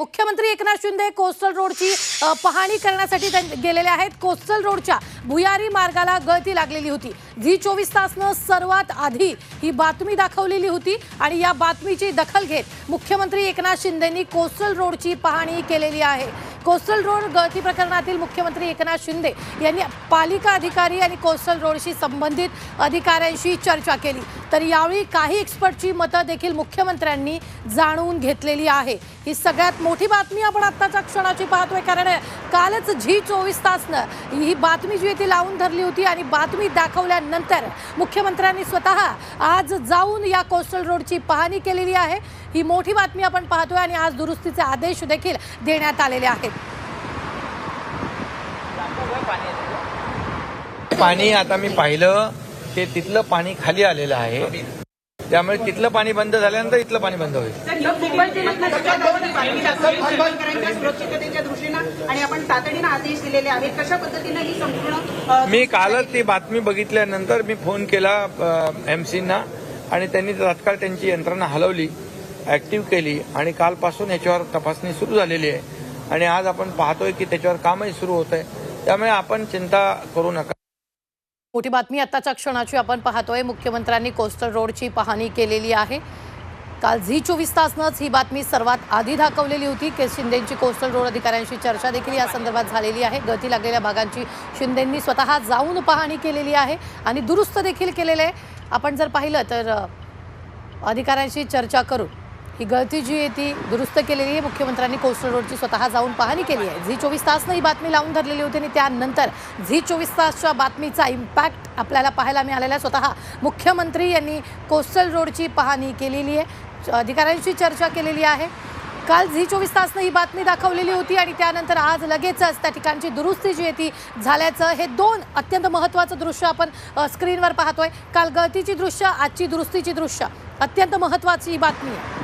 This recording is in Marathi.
मुख्यमंत्री एकनाथ शिंदे कोस्टल रोडची पाहणी करण्यासाठी गेलेले आहेत. कोस्टल रोडच्या भुयारी मार्गाला गळती लागलेली होती. झी चोवीस तासनं सर्वात आधी ही बातमी दाखवलेली होती आणि या बातमीची दखल घेत मुख्यमंत्री एकनाथ शिंदेंनी कोस्टल रोडची पाहणी केलेली आहे. कोस्टल रोड गळती प्रकरणातील मुख्यमंत्री एकनाथ शिंदे यांनी पालिका अधिकारी आणि कोस्टल रोडशी संबंधित अधिकाऱ्यांशी चर्चा केली. तर यावेळी काही एक्सपर्टची मतं देखील मुख्यमंत्र्यांनी जाणून घेतलेली आहे. ही सगळ्यात मोठी बातमी आपण आत्ताच्या क्षणाची पाहतोय कारण कालच झी चोवीस तासनं ही बातमी जी आहे ती लावून धरली होती आणि बातमी दाखवल्यानंतर मुख्यमंत्र्यांनी स्वतः आज जाऊन या कोस्टल रोडची पाहणी केलेली आहे. ही मोठी बातमी आपण पाहतोय आणि आज दुरुस्तीचे आदेश देखील देण्यात आलेले आहेत. पाणी आता मी पाहिलं ते तिथलं पाणी खाली आलेलं आहे. त्यामुळे तिथलं पाणी बंद झाल्यानंतर इथलं पाणी बंद होईल. सुरक्षिततेच्या दृष्टीनं आणि आपण तातडीनं आदेश दिलेले आहेत. कशा पद्धतीनं ही संपूर्ण अ, मी कालच ती बातमी बघितल्यानंतर मी फोन केला एम सीना आणि त्यांनी तात्काळ त्यांची यंत्रणा हलवली ऍक्टिव्ह केली आणि कालपासून याच्यावर तपासणी सुरू झालेली आहे. आणि आज आपण पाहतोय की त्याच्यावर कामही सुरू होत आहे. त्यामुळे आपण चिंता करू नका. मोठी बातमी आत्ताच्या क्षणाची आपण पाहतोय. मुख्यमंत्र्यांनी कोस्टल रोडची पाहणी केलेली आहे. काल झी चोवीस तासनंच ही बातमी सर्वात आधी दाखवलेली होती. की शिंदेंची कोस्टल रोड अधिकाऱ्यांशी चर्चा देखील या संदर्भात झालेली आहे. गळती लागलेल्या भागांची शिंदेंनी स्वतः जाऊन पाहणी केलेली आहे आणि दुरुस्त देखील केलेले आहे. आपण जर पाहिलं तर अधिकाऱ्यांशी चर्चा करून ही गळती जी आहे ती दुरुस्त केलेली आहे. मुख्यमंत्र्यांनी कोस्टल रोडची स्वतः जाऊन पाहणी केली आहे. झी चोवीस तासनं ही बातमी लावून धरलेली होती आणि त्यानंतर झी चोवीस तासच्या बातमीचा इम्पॅक्ट आपल्याला पाहायला मिळालेला आहे. स्वतः मुख्यमंत्री यांनी कोस्टल रोडची पाहणी केलेली आहे. अधिकाऱ्यांशी चर्चा केलेली आहे. काल झी चोवीस तासनं ही बातमी दाखवलेली होती आणि त्यानंतर आज लगेचच त्या ठिकाणची दुरुस्ती जी आहे ती झाल्याचं हे दोन अत्यंत महत्त्वाचं दृश्य आपण स्क्रीनवर पाहतोय. काल गळतीची दृश्य आजची दुरुस्तीची दृश्य अत्यंत महत्त्वाची ही बातमी आहे.